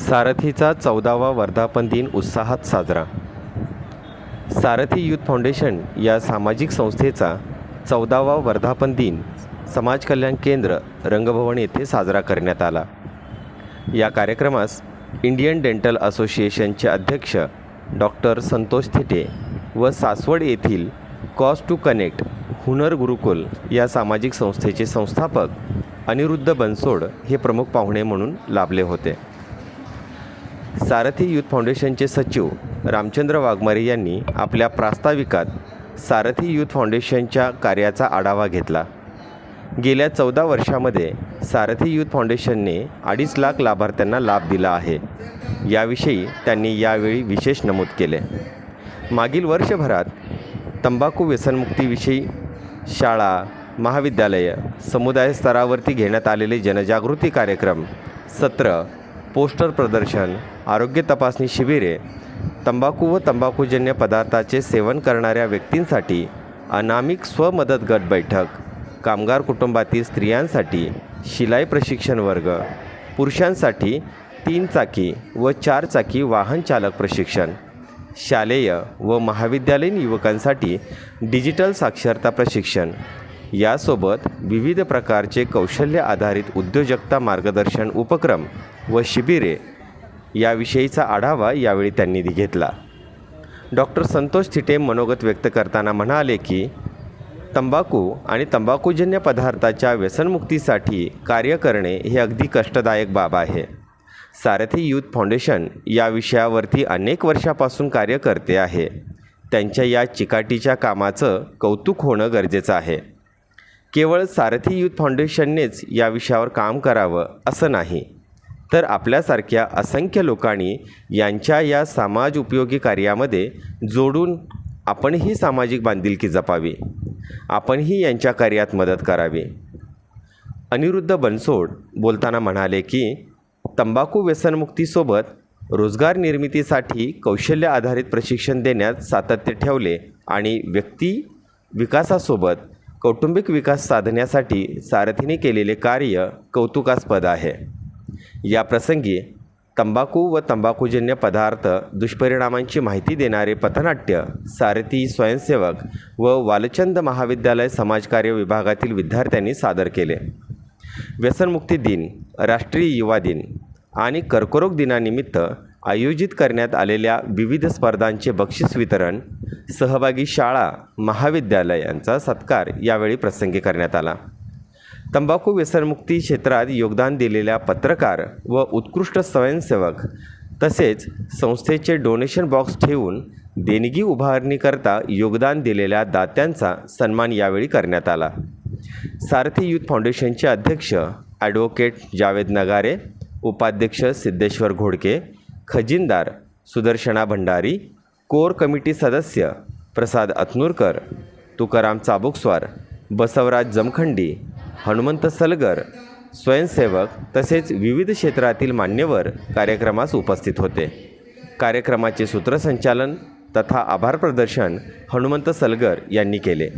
सारथीचा चौदावा वर्धापन दिन उत्साहात साजरा. सारथी युथ फाउंडेशन या सामाजिक संस्थेचा चौदावा वर्धापन दिन समाज कल्याण केंद्र रंगभवन येथे साजरा करण्यात आला. या कार्यक्रमास इंडियन डेंटल असोसिएशनचे अध्यक्ष डॉक्टर संतोष थिटे व सासवड येथील cause to connect Hunar Gurukul या सामाजिक संस्थेचे संस्थापक अनिरुद्ध बनसोड हे प्रमुख पाहुणे म्हणून लाभले होते. सारथी यूथ फाउंडेशनचे सचिव रामचंद्र वाघमारे यांनी आपल्या प्रास्ताविकात सारथी यूथ फाउंडेशनच्या कार्याचा आढावा घेतला. गेल्या चौदा वर्षामध्ये सारथी यूथ फाउंडेशनने अडीच लाख लाभार्थ्यांना लाभ दिला आहे. याविषयी त्यांनी यावेळी विशेष नमूद केले. मागील वर्षभरात तंबाखू व्यसनमुक्तीविषयी शाळा महाविद्यालय समुदाय स्तरावरती घेण्यात आलेले जनजागृती कार्यक्रम सत्र पोस्टर प्रदर्शन आरोग्य तपासणी शिबिरे तंबाखू व तंबाखूजन्य पदार्थाचे सेवन करणाऱ्या व्यक्तींसाठी अनामिक स्वमदत गट बैठक कामगार कुटुंबातील स्त्रियांसाठी शिलाई प्रशिक्षण वर्ग पुरुषांसाठी तीन चाकी व चार चाकी वाहन चालक प्रशिक्षण शालेय व महाविद्यालयीन युवकांसाठी डिजिटल साक्षरता प्रशिक्षण यासोबत विविध प्रकारचे कौशल्य आधारित उद्योजकता मार्गदर्शन उपक्रम व शिबिरे याविषयीचा आढावा यावेळी त्यांनी घेतला. डॉक्टर संतोष थिटे मनोगत व्यक्त करताना म्हणाले की तंबाखू आणि तंबाखूजन्य पदार्थाच्या व्यसनमुक्तीसाठी कार्य करणे हे अगदी कष्टदायक बाब आहे. सारथी यूथ फाउंडेशन या विषयावरती अनेक वर्षापासून कार्य करते आहे. त्यांच्या या चिकाटीच्या कामाचं कौतुक होणं गरजेचं आहे. केवळ सारथी युथ फाउंडेशननेच या विषयावर काम करावं असं नाही. तर आपल्यासारख्या असंख्य लोकांनी यांच्या या समाज उपयोगी कार्यामध्ये जोडून आपणही सामाजिक बांधिलकी जपावी. आपणही यांच्या कार्यात मदत करावी. अनिरुद्ध बनसोड बोलताना म्हणाले की तंबाखू व्यसनमुक्तीसोबत रोजगार निर्मितीसाठी कौशल्य आधारित प्रशिक्षण देण्यात सातत्य ठेवले आणि व्यक्ती विकासासोबत कौटुंबिक विकास साधण्यासाठी सारथीने केलेले कार्य कौतुकास्पद आहे. या प्रसंगी तंबाखू व तंबाखूजन्य पदार्थ दुष्परिणामांची माहिती देणारे पथनाट्य सारथी स्वयंसेवक व वालचंद महाविद्यालय समाजकार्य विभागातील विद्यार्थ्यांनी सादर केले. व्यसनमुक्ती दिन राष्ट्रीय युवा दिन आणि कर्करोग दिनानिमित्त आयोजित करण्यात आलेल्या विविध स्पर्धांचे बक्षीस वितरण सहभागी शाळा महाविद्यालयांचा सत्कार यावेळी प्रसंगी करण्यात आला. तंबाखू व्यसनमुक्ती क्षेत्रात योगदान दिलेल्या पत्रकार व उत्कृष्ट स्वयंसेवक तसेच संस्थेचे डोनेशन बॉक्स ठेवून देणगी उभारणीकरता योगदान दिलेल्या दात्यांचा सन्मान यावेळी करण्यात आला. सारथी यूथ फाउंडेशनचे अध्यक्ष ॲडव्होकेट जावेद नगारे उपाध्यक्ष सिद्धेश्वर घोडके खजिनदार सुदर्शना भंडारी कोर कमिटी सदस्य प्रसाद अतनूरकर तुकाराम चाबुकस्वार बसवराज जमखंडी हनुमंत सलगर स्वयंसेवक तसेच विविध क्षेत्रातील मान्यवर कार्यक्रमास उपस्थित होते. कार्यक्रमाचे सूत्रसंचालन तथा आभार प्रदर्शन हनुमंत सलगर यांनी केले.